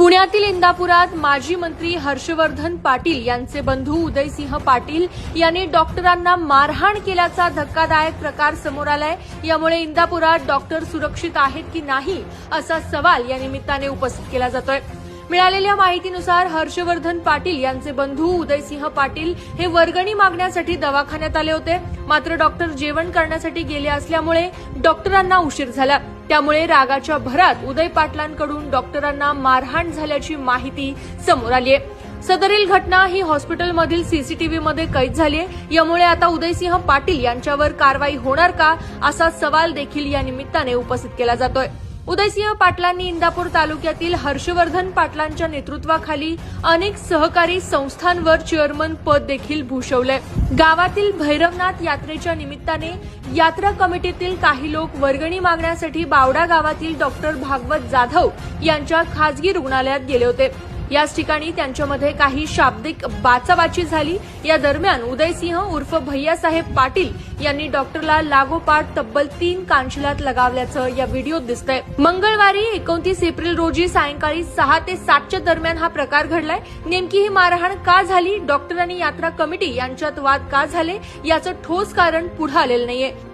पुण्यातील इंदापुरात माजी मंत्री हर्षवर्धन पाटील यांचे बंधू उदयसिंह पाटील यांनी डॉक्टरांना मारहाण केल्याचा धक्कादायक प्रकार समोर आलाय. यामुळे इंदापुरात डॉक्टर सुरक्षित आहेत की नाही असा सवाल या निमित्ताने उपस्थित केला जातोय. मिळालेल्या माहितीनुसार हर्षवर्धन पाटील यांचे बंधू उदयसिंह पाटील हे वर्गणी मागण्यासाठी दवाखान्यात आले होते. मात्र डॉक्टर जेवण करण्यासाठी गेले असल्यामुळे डॉक्टरांना उशीर झाला. त्यामुळे रागाच्या भरात उदय पाटलांकडून डॉक्टरांना मारहाण झाल्याची माहिती समोर आली आहे सदरील घटना ही हॉस्पिटलमधील सीसीटीव्हीमध्ये कैद झाली आहे यामुळे आता उदयसिंह पाटील यांच्यावर कारवाई होणार का असा सवाल देखील या निमित्ताने उपस्थित केला जातोय. उदयसिंह पाटलांनी इंदापूर तालुक्यातील हर्षवर्धन पाटलांच्या नेतृत्वाखाली अनेक सहकारी संस्थांवर चेअरमन पद देखील भूषवलंय. गावातील भैरवनाथ यात्रेच्या निमित्ताने यात्रा कमिटीतील काही लोक वर्गणी मागण्यासाठी बावडा गावातील डॉक्टर भागवत जाधव यांच्या खासगी रुग्णालयात गेले होते. याच ठिकाणी त्यांच्यामध्ये काही शाब्दिक बाचाबाची झाली. या दरम्यान उदयसिंह उर्फ भैयासाहेब पाटील यांनी डॉक्टरला लागोपाठ तब्बल तीन कांशिलात लगावल्याचं या व्हिडिओत दिसतंय. मंगळवारी एकोणतीस एप्रिल रोजी सायंकाळी सहा ते सातच्या दरम्यान हा प्रकार घडलाय. नेमकी ही मारहाण का झाली? डॉक्टर आणि यात्रा कमिटी यांच्यात वाद का झाले? याचं ठोस कारण पुढे आलेलं नाहीये.